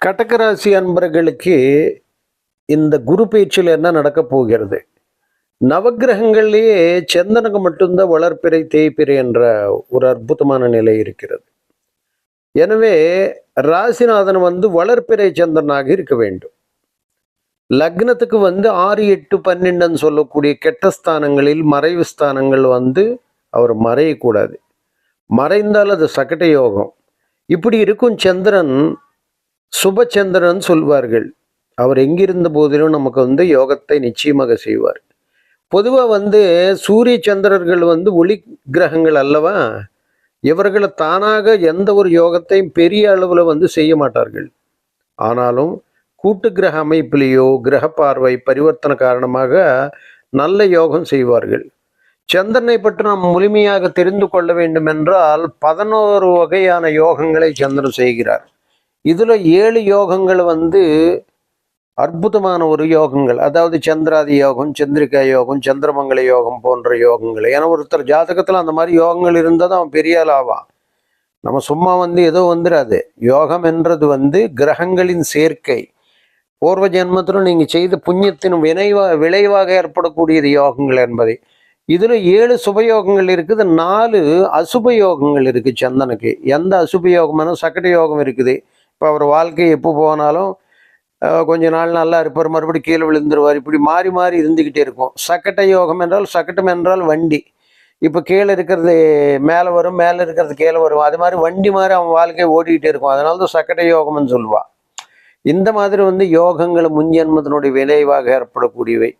கடகராசி அன்பர்களுக்கு இந்த குரு பேச்சில் என்ன நடக்க போகிறது? நவக்கிரகங்கள்லேயே சந்திரனுக்கு மட்டும்தான் வளர்ப்பிறை தேய்ப்பிறை என்ற ஒரு அற்புதமான நிலை இருக்கிறது. எனவே ராசிநாதன் வந்து வளர்ப்பிறை சந்திரனாக இருக்க வேண்டும். லக்னத்துக்கு வந்து ஆறு எட்டு பன்னெண்டுன்னு சொல்லக்கூடிய கெட்ட ஸ்தானங்களில் மறைவு ஸ்தானங்கள் வந்து அவர் மறையக்கூடாது. மறைந்தால் அது சகட்ட யோகம். இப்படி இருக்கும் சந்திரன் சுபச்சந்திரன் சொல்வார்கள் அவர் எங்கிருந்த போதிலும் நமக்கு வந்து யோகத்தை நிச்சயமாக செய்வார். பொதுவாக வந்து சூரிய சந்திரர்கள் வந்து ஒளி கிரகங்கள் அல்லவா இவர்களை தானாக எந்த ஒரு யோகத்தையும் பெரிய அளவில் வந்து செய்ய மாட்டார்கள். ஆனாலும் கூட்டு கிரக அமைப்பிலேயோ கிரக பார்வை பரிவர்த்தனை காரணமாக நல்ல யோகம் செய்வார்கள். சந்திரனை பற்றி நாம் முழுமையாக தெரிந்து கொள்ள வேண்டும் என்றால் பதினோரு வகையான யோகங்களை சந்திரன் செய்கிறார். இதில் ஏழு யோகங்கள் வந்து அற்புதமான ஒரு யோகங்கள். அதாவது சந்திராதி யோகம் சந்திரிகா யோகம் சந்திரமங்கல யோகம் போன்ற யோகங்கள். ஏன்னா ஒருத்தர் ஜாதகத்தில் அந்த மாதிரி யோகங்கள் இருந்தால் தான் அவன் பெரிய ஆள் ஆவான். நம்ம சும்மா வந்து ஏதோ வந்துடாது யோகம் என்றது வந்து கிரகங்களின் சேர்க்கை. பூர்வ ஜென்மத்தில் நீங்கள் செய்த புண்ணியத்தின் வினைவா விளைவாக ஏற்படக்கூடியது யோகங்கள் என்பதை. இதில் ஏழு சுபயோகங்கள் இருக்குது நாலு அசுப யோகங்கள் இருக்குது சந்தனுக்கு. எந்த அசுப யோகமான சக்கட யோகம் இருக்குது. இப்போ அவர் வாழ்க்கை எப்போ போனாலும் கொஞ்ச நாள் நல்லா இருப்பார். மறுபடியும் கீழே விழுந்துருவார். இப்படி மாறி மாறி இருந்துக்கிட்டே இருக்கும். சக்கட்ட யோகம் என்றால் சக்கட்டம் என்றால் வண்டி. இப்போ கீழே இருக்கிறது மேலே வரும் மேலே இருக்கிறது கீழே வரும். அது மாதிரி வண்டி மாதிரி அவன் வாழ்க்கையை ஓடிக்கிட்டே இருக்கும். அதனால தான் சக்கட்ட யோகம்னு சொல்லுவாள் இந்த மாதிரி வந்து யோகங்கள் முன்ஜென்மத்தினுடைய விளைவாக ஏற்படக்கூடியவை.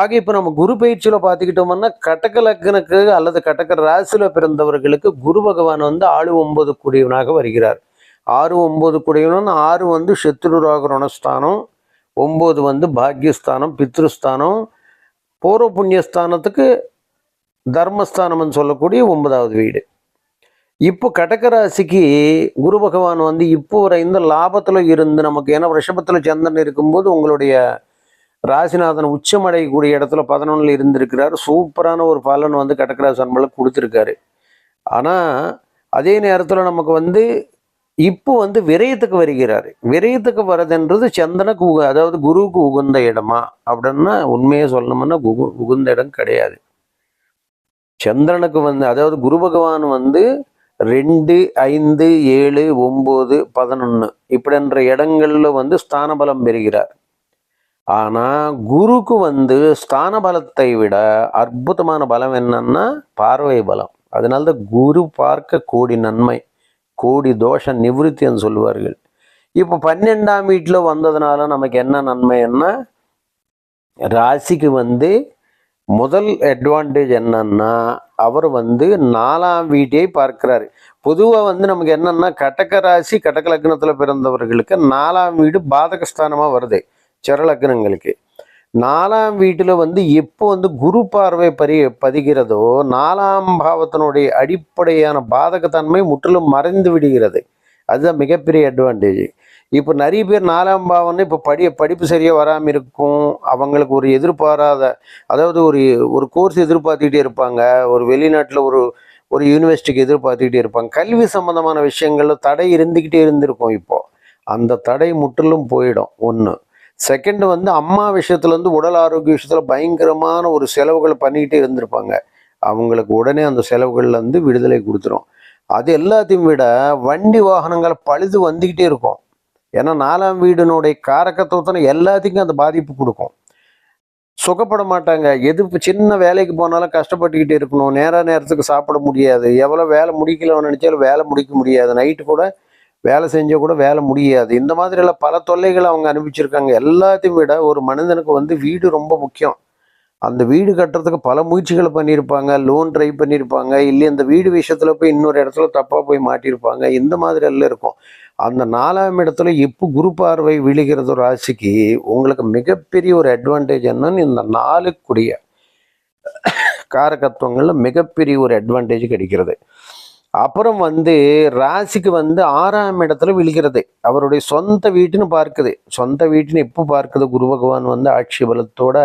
ஆக இப்போ நம்ம குரு பயிற்சியில் பார்த்துக்கிட்டோம்னா கடக லக்னக்கு அல்லது கடக ராசியில் பிறந்தவர்களுக்கு குரு பகவான் வந்து ஆளு ஒன்பது கூடியவனாக வருகிறார். ஆறு ஒம்பது கூடியவன் ஆறு வந்து சத்ரு ரோக ஒம்பது வந்து பாக்யஸ்தானம் பித்ருஸ்தானம். பூர்வ புண்ணியஸ்தானத்துக்கு தர்மஸ்தானம்னு சொல்லக்கூடிய ஒன்பதாவது வீடு. இப்போ கடகராசிக்கு குரு பகவான் வந்து இப்போ வரைந்த லாபத்தில் இருந்து நமக்கு ஏன்னா ரிஷபத்தில் சந்திரன் இருக்கும்போது உங்களுடைய ராசிநாதன் உச்சமடையக்கூடிய இடத்துல பதினொன்றில் இருந்திருக்கிறார். சூப்பரான ஒரு பலன் வந்து கடகராசி அன்பளுக்கு கொடுத்துருக்காரு. ஆனால் அதே நேரத்தில் நமக்கு வந்து இப்போ வந்து விரயத்துக்கு வருகிறார். விரயத்துக்கு வர்றதுன்றது சந்தனுக்கு உக அதாவது குருவுக்கு உகந்த இடமா? அப்படின்னா உண்மையை சொல்லணும்னா குகு உகுந்த இடம் கிடையாது. சந்திரனுக்கு வந்து அதாவது குரு பகவான் வந்து ரெண்டு ஐந்து ஏழு ஒம்பது பதினொன்று இப்படின்ற இடங்கள்ல வந்து ஸ்தானபலம் பெறுகிறார். ஆனால் குருக்கு வந்து ஸ்தான பலத்தை விட அற்புதமான பலம் என்னன்னா பார்வை பலம். அதனால தான் குரு பார்க்க கோடி நன்மை. கோடி தோஷ நிவிருத்தின்னு சொல்லுவார்கள். இப்போ பன்னெண்டாம் வீட்டில் வந்ததுனால நமக்கு என்ன நன்மைன்னா ராசிக்கு வந்து முதல் அட்வான்டேஜ் என்னன்னா அவர் வந்து நாலாம் வீட்டை பார்க்கிறாரு. பொதுவாக வந்து நமக்கு என்னன்னா கடக ராசி கடக லக்னத்தில் பிறந்தவர்களுக்கு நாலாம் வீடு பாதகஸ்தானமாக வருது. சிறலக்னங்களுக்கு நாலாம் வீட்டில் வந்து எப்போ வந்து குரு பார்வை பரி பதிகிறதோ நாலாம் பாவத்தினுடைய அடிப்படையான பாதகத்தன்மை முற்றிலும் மறைந்து விடுகிறது. அதுதான் மிகப்பெரிய அட்வான்டேஜ் இப்போ நிறைய பேர் நாலாம் பாவம்னு இப்போ படி படிப்பு சரியாக வராமல் இருக்கும். அவங்களுக்கு ஒரு எதிர்பாராத அதாவது ஒரு ஒரு கோர்ஸ் எதிர்பார்த்துக்கிட்டே இருப்பாங்க. ஒரு வெளிநாட்டில் ஒரு ஒரு யூனிவர்சிட்டிக்கு எதிர்பார்த்துக்கிட்டே இருப்பாங்க. கல்வி சம்மந்தமான விஷயங்களில் தடை இருந்துக்கிட்டே இருந்திருக்கும் இப்போ. அந்த தடை முற்றிலும் போயிடும். ஒன்று செகண்ட் வந்து அம்மா விஷயத்துல இருந்து உடல் ஆரோக்கிய விஷயத்துல பயங்கரமான ஒரு செலவுகள் பண்ணிக்கிட்டே இருந்திருப்பாங்க. அவங்களுக்கு உடனே அந்த செலவுகள்ல இருந்து விடுதலை கொடுத்துரும். அது எல்லாத்தையும் விட வண்டி வாகனங்கள் பழுது வந்துக்கிட்டே இருக்கும். ஏன்னா நாலாம் வீடினுடைய காரக்கத்துவத்தனை எல்லாத்துக்கும் அந்த பாதிப்பு கொடுக்கும். சுகப்பட மாட்டாங்க. எது சின்ன வேலைக்கு போனாலும் கஷ்டப்பட்டுக்கிட்டு இருக்கணும். நேர நேரத்துக்கு சாப்பிட முடியாது. எவ்வளோ வேலை முடிக்கலன்னு நினச்சாலும் வேலை முடிக்க முடியாது. நைட்டு கூட வேலை செஞ்சால் கூட வேலை முடியாது. இந்த மாதிரியெல்லாம் பல தொல்லைகளை அவங்க அனுப்பிச்சிருக்காங்க எல்லாத்தையும் விட ஒரு மனிதனுக்கு வந்து வீடு ரொம்ப முக்கியம். அந்த வீடு கட்டுறதுக்கு பல முயற்சிகளை பண்ணியிருப்பாங்க. லோன் ட்ரை பண்ணியிருப்பாங்க. இல்லை இந்த வீடு விஷயத்தில் போய் இன்னொரு இடத்துல தப்பாக போய் மாட்டியிருப்பாங்க. இந்த மாதிரி எல்லாம் இருக்கும். அந்த நாலாம் இடத்துல எப்போ குரு பார்வை விழுகிறது ராசிக்கு உங்களுக்கு மிகப்பெரிய ஒரு அட்வான்டேஜ் என்னன்னு இந்த நாளுக்குடைய காரகத்துவங்களில் மிகப்பெரிய ஒரு அட்வான்டேஜ் கிடைக்கிறது. அப்புறம் வந்து ராசிக்கு வந்து ஆறாம் இடத்துல விழுகிறது. அவருடைய சொந்த வீட்டுன்னு பார்க்குது. சொந்த வீட்டுன்னு எப்போ பார்க்குது? குரு பகவான் வந்து ஆட்சி பலத்தோட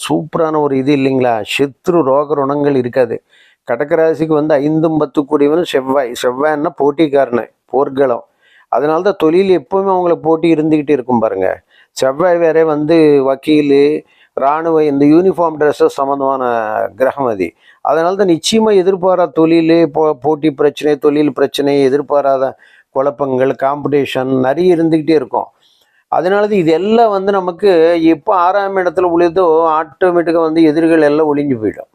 சூப்பரான ஒரு இது இல்லைங்களா? சித்ரு ரோக ருணங்கள் இருக்காது. கடகராசிக்கு வந்து ஐந்தும் பத்து கூடியவனும் செவ்வாய். செவ்வாய்னா போட்டிக்காரனு போர்க்களம். அதனால தான் தொழில் எப்பவுமே அவங்களுக்கு போட்டி இருந்துக்கிட்டே இருக்கும் பாருங்க. செவ்வாய் வேற வந்து வக்கீல் இராணுவ இந்த யூனிஃபார்ம் ட்ரெஸ்ஸஸ் சம்மந்தமான கிரகம் அது. அதனால தான் நிச்சயமாக எதிர்பாராத தொழில் போ போட்டி பிரச்சனை தொழில் பிரச்சனை எதிர்பாராத குழப்பங்கள் காம்படிஷன் நிறைய இருந்துக்கிட்டே இருக்கும். அதனால தான் இது எல்லாம் வந்து நமக்கு எப்போ ஆறாம் இடத்துல உழுதோ ஆட்டோமேட்டிக்காக வந்து எதிரிகள் எல்லாம் ஒளிஞ்சு போயிடும்.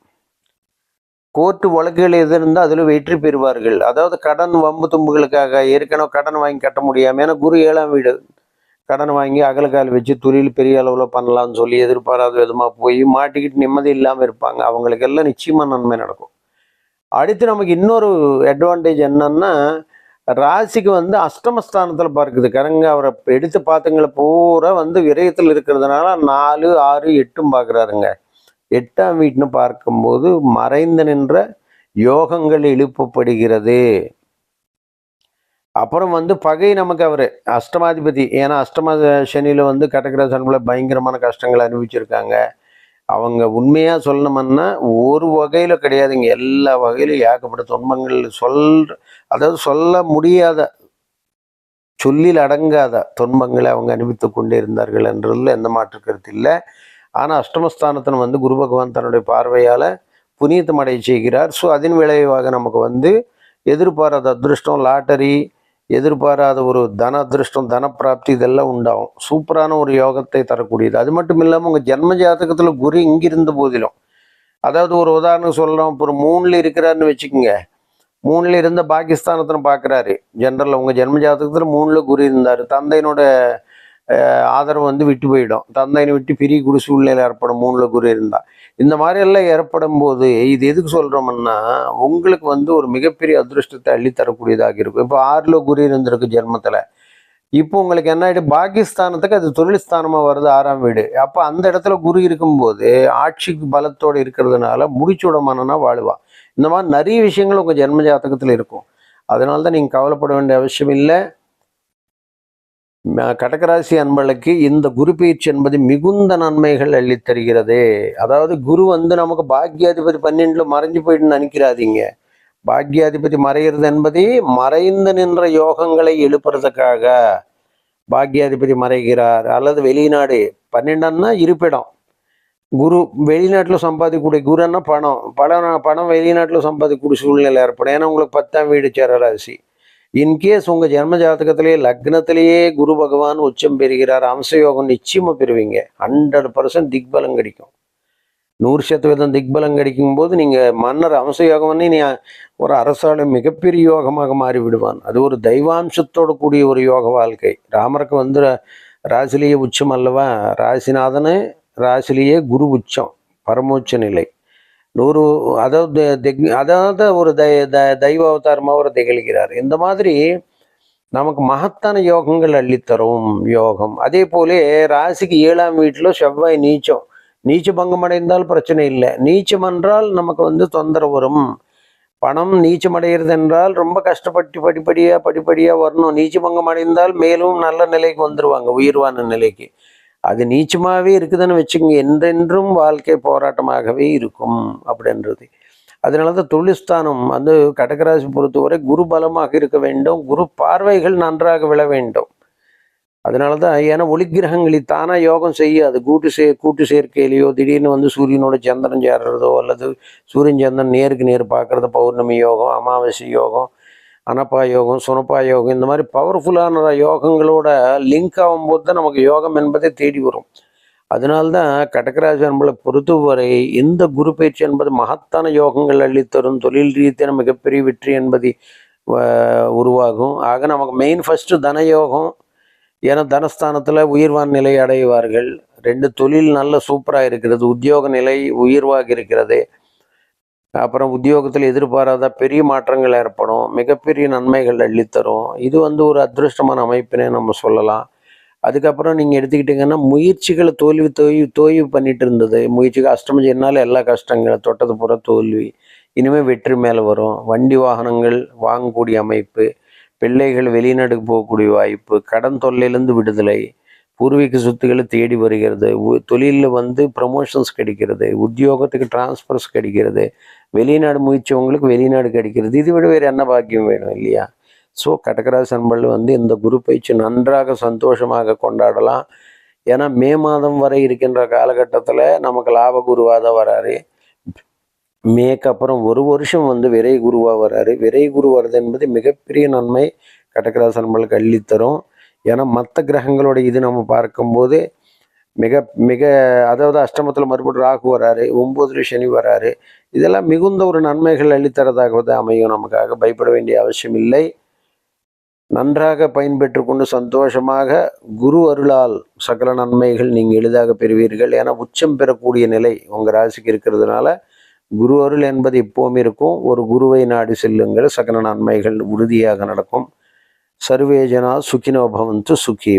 கோர்ட்டு வழக்குகள் எது இருந்தால் அதில் வெற்றி பெறுவார்கள். அதாவது கடன் வம்பு தும்புகளுக்காக ஏற்கனவே கடன் வாங்கி கட்ட முடியாமல் ஏன்னா குரு ஏழாம் வீடு. கடன் வாங்கி அகலக்கால் வச்சு தொழில் பெரிய அளவில் பண்ணலாம்னு சொல்லி எதிர்பாராத விதமாக போய் மாட்டிக்கிட்டு நிம்மதி இல்லாமல் இருப்பாங்க. அவங்களுக்கெல்லாம் நிச்சயமாக நன்மை நடக்கும். அடுத்து நமக்கு இன்னொரு அட்வான்டேஜ் என்னன்னா ராசிக்கு வந்து அஷ்டமஸ்தானத்தில் பார்க்குது. கரங்க அவரை எடுத்து பார்த்துங்களை பூரா வந்து விரயத்தில் இருக்கிறதுனால நாலு ஆறு எட்டும் பார்க்குறாருங்க எட்டாம் வீட்டுன்னு பார்க்கும்போது மறைந்து நின்ற யோகங்கள் எழுப்பப்படுகிறது அப்புறம் வந்து பகை நமக்கு அவர். அஷ்டமாதிபதி. ஏன்னா அஷ்டமா சனியில் வந்து கடகராசனில் பயங்கரமான கஷ்டங்களை அனுபவிச்சிருக்காங்க. அவங்க உண்மையாக சொல்லணும்னா ஒரு வகையில் கிடையாதுங்க. எல்லா வகையிலும் ஏகப்பட்ட துன்பங்கள் சொல் அதாவது சொல்ல முடியாத சொல்லில் அடங்காத துன்பங்களை அவங்க அனுபவித்து கொண்டே இருந்தார்கள் என்றதில் எந்த மாற்று கருத்து இல்லை. ஆனால் அஷ்டமஸ்தானத்தின் வந்து குரு பகவான் தன்னுடைய பார்வையால் புனிதம் அடைய செய்கிறார். ஸோ அதன் விளைவாக நமக்கு வந்து எதிர்பாராத அதிருஷ்டம் லாட்டரி எதிர்பாராத ஒரு தன அதிருஷ்டம் தனப்பிராப்தி இதெல்லாம் உண்டாகும். சூப்பரான ஒரு யோகத்தை தரக்கூடியது. அது மட்டும் இல்லாமல் உங்கள் ஜென்ம ஜாதகத்தில் குரு இங்கிருந்த போதிலும். அதாவது ஒரு உதாரணம் சொல்கிறோம் இப்போ ஒரு மூணில் இருக்கிறாருன்னு வச்சுக்கோங்க. மூணில் இருந்த பாகிஸ்தானத்தில் பார்க்குறாரு ஜென்ரலில் உங்கள் ஜென்ம ஜாதகத்தில் மூணில் குரு இருந்தார். தந்தையினோட ஆதரவு வந்து விட்டு போயிடும். தந்தையினை விட்டு பிரிய குரு சூழ்நிலை ஏற்படும் மூணில் குரு இருந்தால் இந்த மாதிரியெல்லாம் ஏற்படும் போது இது எதுக்கு சொல்கிறோம்னா உங்களுக்கு வந்து ஒரு மிகப்பெரிய அதிருஷ்டத்தை அள்ளி தரக்கூடியதாக இருக்கும். இப்போ ஆறில் குரு இருந்திருக்கு ஜென்மத்தில். இப்போ உங்களுக்கு என்ன ஆகிட்டு பாகிஸ்தானத்துக்கு அது தொழில் ஸ்தானமாக வருது ஆறாம் வீடு. அப்போ அந்த இடத்துல குரு இருக்கும்போது ஆட்சிக்கு பலத்தோடு இருக்கிறதுனால முடிச்சுட மனனா வாழுவா. இந்த மாதிரி நிறைய விஷயங்கள் உங்கள் ஜென்ம ஜாதகத்தில் இருக்கும். அதனால தான் நீங்கள் கவலைப்பட வேண்டிய அவசியம் இல்லை. கடகராசி அன்பர்களுக்கு இந்த குரு பயிற்சி என்பது மிகுந்த நன்மைகள் அள்ளித் தருகிறது. அதாவது குரு வந்து நமக்கு பாக்யாதிபதி பன்னெண்டுல மறைஞ்சு போயிட்டு நினைக்கிறாதீங்க. பாக்யாதிபதி மறைகிறது என்பது மறைந்து நின்ற யோகங்களை எழுப்புறதுக்காக பாக்யாதிபதி மறைகிறார். அல்லது வெளிநாடு பன்னெண்டான்னா இருப்பிடம். குரு வெளிநாட்டில் சம்பாதிக்கக்கூடிய குருன்னா பணம். பணம் பணம் வெளிநாட்டில் சம்பாதிக்கக்கூடிய சூழ்நிலை ஏற்படும். ஏன்னா உங்களுக்கு பத்தாம் வீடு சேர ராசி. இன்கேஸ் உங்கள் ஜென்ம ஜாதகத்திலேயே லக்னத்திலேயே குரு பகவான் உச்சம் பெறுகிறார் அம்சயோகம் நிச்சயமாக பெறுவீங்க. ஹண்ட்ரட் பர்சன்ட் திக்பலம் கிடைக்கும். நூறு சதவீதம் திக்பலம் கிடைக்கும் போது நீங்கள் மன்னர் அம்ச யோகம் நீ ஒரு அரசாள மிகப்பெரிய யோகமாக மாறிவிடுவான். அது ஒரு தெய்வாம்சத்தோடு கூடிய ஒரு யோக வாழ்க்கை. ராமருக்கு வந்து ராசிலேயே உச்சம் அல்லவா? ராசிநாதனு ராசிலேயே குரு உச்சம் பரமோச்ச நிலை. நூறு அதாவது அதாவது ஒரு தை த- தெய்வ அவதாரமாக அவர் திகழ்கிறார். இந்த மாதிரி நமக்கு மகத்தான யோகங்கள் அள்ளித்தரும் யோகம். அதே போலே ராசிக்கு ஏழாம் வீட்டில் செவ்வாய் நீச்சம். நீச்ச பங்கம் அடைந்தால் பிரச்சனை இல்லை. நீச்சம் என்றால் நமக்கு வந்து தொந்தரவு வரும். பணம் நீச்சம் அடைகிறது என்றால் ரொம்ப கஷ்டப்பட்டு படிப்படியாக படிப்படியாக வரணும். நீச்ச பங்கம் அடைந்தால் மேலும் நல்ல நிலைக்கு வந்துடுவாங்க உயிர்வான நிலைக்கு. அது நீச்சமாகவே இருக்குதுன்னு வச்சுக்கோங்க. என்றென்றும் வாழ்க்கை போராட்டமாகவே இருக்கும் அப்படின்றது. அதனால தான் தொழில்ஸ்தானம் வந்து கடகராசி பொறுத்தவரை குரு பலமாக இருக்க வேண்டும். குரு பார்வைகள் நன்றாக விழ வேண்டும். அதனால தான் ஏன்னா ஒளிக்கிரகங்களை தானாக யோகம் செய்யாது. கூட்டு சே கூட்டு சேர்க்கையிலையோ திடீர்னு வந்து சூரியனோட சந்திரன் சேர்றதோ அல்லது சூரியன் சந்திரன் நேருக்கு நேர் பார்க்குறது பௌர்ணமி யோகம் அமாவாசை யோகம் அனப்பா யோகம் சுனப்பா யோகம் இந்த மாதிரி பவர்ஃபுல்லான யோகங்களோட லிங்க் ஆகும்போது தான் நமக்கு யோகம் என்பதே தேடி வரும். அதனால்தான் கடகராஜ நம்மளை பொறுத்தவரை இந்த குரு பயிற்சி என்பது மகத்தான யோகங்கள் அள்ளித்தரும் தொழில் ரீதியான மிகப்பெரிய வெற்றி என்பது உருவாகும். ஆக நமக்கு மெயின் ஃபஸ்ட்டு தனயோகம் ஏன்னா தனஸ்தானத்தில் உயிர்வான் நிலை அடைவார்கள். ரெண்டு தொழில் நல்ல சூப்பராக இருக்கிறது. உத்தியோக நிலை உயிர்வாக இருக்கிறது. அப்புறம் உத்தியோகத்தில் எதிர்பாராத பெரிய மாற்றங்கள் ஏற்படும். மிகப்பெரிய நன்மைகள் அள்ளித்தரும் இது வந்து ஒரு அதிருஷ்டமான அமைப்பினே நம்ம சொல்லலாம். அதுக்கப்புறம் நீங்கள் எடுத்துக்கிட்டிங்கன்னா முயற்சிகளை தோல்வி தோய்வு தோய்வு பண்ணிட்டு இருந்தது. முயற்சிகள் அஷ்டம என்னால் எல்லா கஷ்டங்களும் தொட்டது பூரா தோல்வி. இனிமேல் வெற்றி மேலே வரும். வண்டி வாகனங்கள் வாங்கக்கூடிய அமைப்பு பிள்ளைகள் வெளிநாட்டுக்கு போகக்கூடிய வாய்ப்பு கடன் தொல்லையிலேருந்து விடுதலை பூர்வீக சொத்துக்களை தேடி வருகிறது உ- தொழிலில் வந்து ப்ரமோஷன்ஸ் கிடைக்கிறது உத்தியோகத்துக்கு டிரான்ஸ்ஃபர்ஸ் கிடைக்கிறது வெளிநாடு முயற்சிவங்களுக்கு வெளிநாடு கிடைக்கிறது. இது விட வேறு என்ன பாக்கியம் வேணும் இல்லையா? ஸோ கடகராசி அன்பர்கள் வந்து இந்த குரு பயிற்சி நன்றாக சந்தோஷமாக கொண்டாடலாம். ஏன்னா மே மாதம் வரை இருக்கின்ற காலகட்டத்தில் நமக்கு லாப குருவாக தான் வராரு. மேக்கு அப்புறம் ஒரு வருஷம் வந்து விரை குருவாக வராரு. விரை குரு வர்றது என்பது மிகப்பெரிய நன்மை கடகராசி அன்பர்களுக்கு அள்ளித்தரும். ஏன்னா மற்ற கிரகங்களோட இது நம்ம பார்க்கும்போது மிக மிக அதாவது அஷ்டமத்தில் மறுபடியும் ராகு வராரு ஒம்பதுல சனி வராரு இதெல்லாம் மிகுந்த ஒரு நன்மைகள் அளித்தரதாகவது அமையும் நமக்காக. பயப்பட வேண்டிய அவசியம் இல்லை. நன்றாக பயன்பெற்று கொண்டு சந்தோஷமாக குரு அருளால் சகல நன்மைகள் நீங்கள் எளிதாக பெறுவீர்கள். ஏன்னா உச்சம் பெறக்கூடிய நிலை உங்கள் ராசிக்கு இருக்கிறதுனால குரு அருள் என்பது எப்போவும் இருக்கும். ஒரு குருவை நாடி செல்லுங்கள். சகல நன்மைகள் உறுதியாக நடக்கும். சர்வேஜனா சுகினோ பவந்து சுகி.